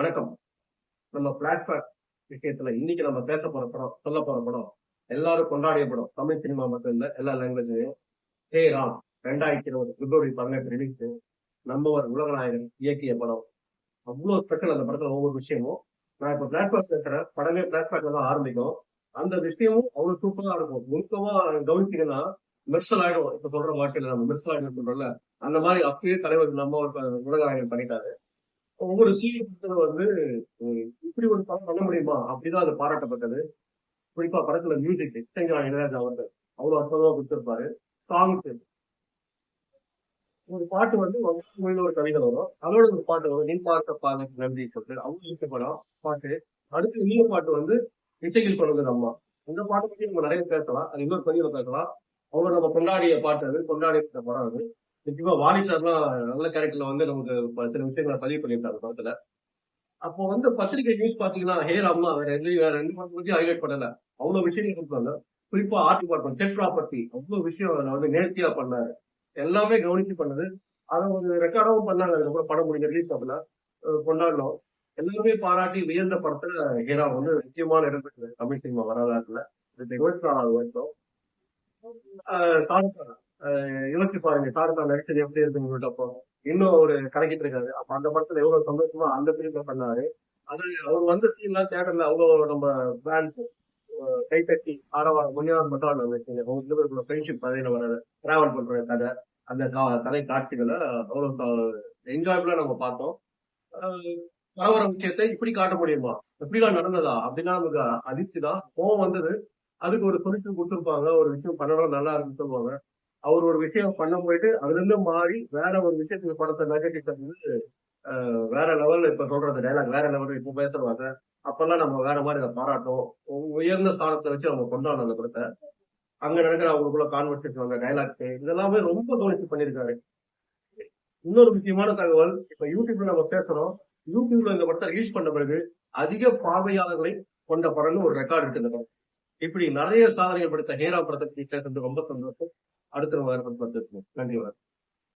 வணக்கம். நம்ம பிளாட்ஃபார்ம் விஷயத்துல இன்னைக்கு நம்ம பேச போற படம் சொல்ல போற படம் எல்லாரும் கொண்டாடிய படம் தமிழ் சினிமா மட்டும் இல்ல எல்லா லாங்குவேஜ்லயும் ஹே ராம் ரெண்டாயிரத்தி இருபது பிப்ரவரி பதினெட்டு ரிலீஸ் நம்மவர் உலகநாயகன் இயக்கிய படம். அவ்வளவு ஸ்பெஷல் அந்த படத்துல ஒவ்வொரு விஷயமும். நான் இப்ப பிளாட்ஃபார்ம் பேசுறேன். படமே பிளாட்ஃபார்ம்ல தான் ஆரம்பிக்கும். அந்த விஷயமும் அவ்வளவு சூப்பரா இருக்கும். முழுக்கமா கவனிச்சீங்கன்னா மெர்சல் ஆயிடும். இப்ப சொல்ற வார்த்தையில நம்ம மெர்சல் ஆயிடும் சொல்றோம்ல அந்த மாதிரி அப்பயே தலைவர் நம்ம ஒரு உலகநாயகன் பண்ணிட்டாரு. ஒவ்வொரு சீன் வந்து இப்படி ஒரு படம் பண்ண முடியுமா? அப்படிதான் அது பாராட்டப்பட்டது. குறிப்பா படத்துல மியூசிக் இசைஞான இளையராஜா அவர்கள் அவ்வளவு அற்புதமா கொடுத்திருப்பாரு. சாங்ஸ் ஒரு பாட்டு வந்து மொழியில ஒரு கவிதை வரும். அதோட ஒரு பாட்டு வரும். நீ பார்த்த பாதைக்கு நன்றி சொல்லிட்டு அவங்க இசைப்படம் பாட்டு. அடுத்து இன்னொரு பாட்டு வந்து இசையில் கொண்டது அம்மா. இந்த பாட்டை பத்தி நம்ம நிறைய பேசலாம். அது இன்னொரு பதிவுல பேசலாம். அவங்க நம்ம கொண்டாடிய பாட்டு அது கொண்டாடிய படம் அது. நிச்சயமா வாணி சார்லாம் நல்ல கேரக்டர்ல வந்து நமக்கு சில விஷயங்களை பதிவு பண்ணியிருந்தாரு படத்துல. அப்போ வந்து பத்திரிகை நியூஸ் பாத்தீங்கன்னா ஹே ராம்மா வேற எந்த வேற ரெண்டு படத்தை பத்தி ஹைலைட் பண்ணல. அவ்வளவு விஷயங்கள் கொடுத்தாங்க. குறிப்பா ஆர்ட் டிபார்ட்மெண்ட் செட் ப்ராப்பர்ட்டி அவ்வளவு விஷயம் வந்து நேர்த்தியா பண்ணாரு. எல்லாமே கவனிச்சு பண்ணது. அதை ஒரு ரெக்கார்டாவும் பண்ணாங்க. அதுக்கப்புறம் படம் முடிஞ்ச ரிலீஸ் ஆகல. கொண்டாடினோம். எல்லாமே பாராட்டி வியந்த படத்துல ஹேரா வந்து நிச்சயமான இடம் பெற்றது. தமிழ் சினிமா வரலாற்றுல. இது இருபத்தி நாலாவது வருஷம் ஆஹ் யோசிச்சு பாருங்க. ஷாருக்கான் நடிச்சது எப்படி இருக்குன்னு சொல்லிட்டு அப்போ இன்னும் ஒரு கணக்கிட்டு இருக்காரு. அப்ப அந்த படத்துல எவ்வளவு சந்தோஷமா அந்த பிரிவுல பண்ணாரு. அது அவர் வந்த சீன்லாம் தேட்டர்ல அவ்வளோ நம்ம பேண்ட் கை தட்டி ஆரவா முன்னாள் மட்டும் வந்துச்சுங்க அவங்க பேருக்குள்ள ஃப்ரெண்ட்ஷிப் கதையில வர டிராவல் பண்ற கதை அந்த கதை காட்சிகளை அவ்வளவு என்ஜாயபிளா நம்ம பார்த்தோம். கலவர விஷயத்தை இப்படி காட்ட முடியுமா? எப்படிலாம் நடந்ததா? அப்படின்னா நமக்கு அதிர்ச்சி தான். கோவம் வந்தது. அதுக்கு ஒரு சொல்யூஷன் கொடுத்துருப்பாங்க. ஒரு விஷயம் பண்ணணும் நல்லா இருக்குன்னு சொல்லுவாங்க. அவர் ஒரு விஷயம் பண்ண போயிட்டு அதுல இருந்து மாறி வேற ஒரு விஷயத்துக்கு படத்தை நெகட்டிவ் வந்து ஆஹ் வேற லெவல்ல இப்ப சொல்றது டைலாக் வேற லெவல்ல இப்ப பேசுறாங்க. அப்பெல்லாம் நம்ம வேற மாதிரி அதை பாராட்டும் உயர்ந்த ஸ்தானத்தை வச்சு அவங்க கொண்டாடணும் அந்த படத்தை. அங்க நடக்கிற அவங்களுக்குள்ள கான்வர்சேஷன் அந்த டைலாக்ஸ் இதெல்லாமே ரொம்ப கவனிச்சு பண்ணியிருக்காரு. இன்னொரு முக்கியமான தகவல் இப்ப யூடியூப்ல நம்ம பேசுறோம். யூடியூப்ல இந்த படத்தை ரிலீஸ் பண்ண பிறகு அதிக பார்வையாளர்களை கொண்ட படம்னு ஒரு ரெக்கார்ட் இருக்கு படம் இப்படி நிறைய சாதனைகள் படுத்த ஹேரா படத்தை பத்தி ரொம்ப சந்தோஷம். அடுத்த வாரம் பார்த்துருக்கோம் நன்றி வணக்கம்.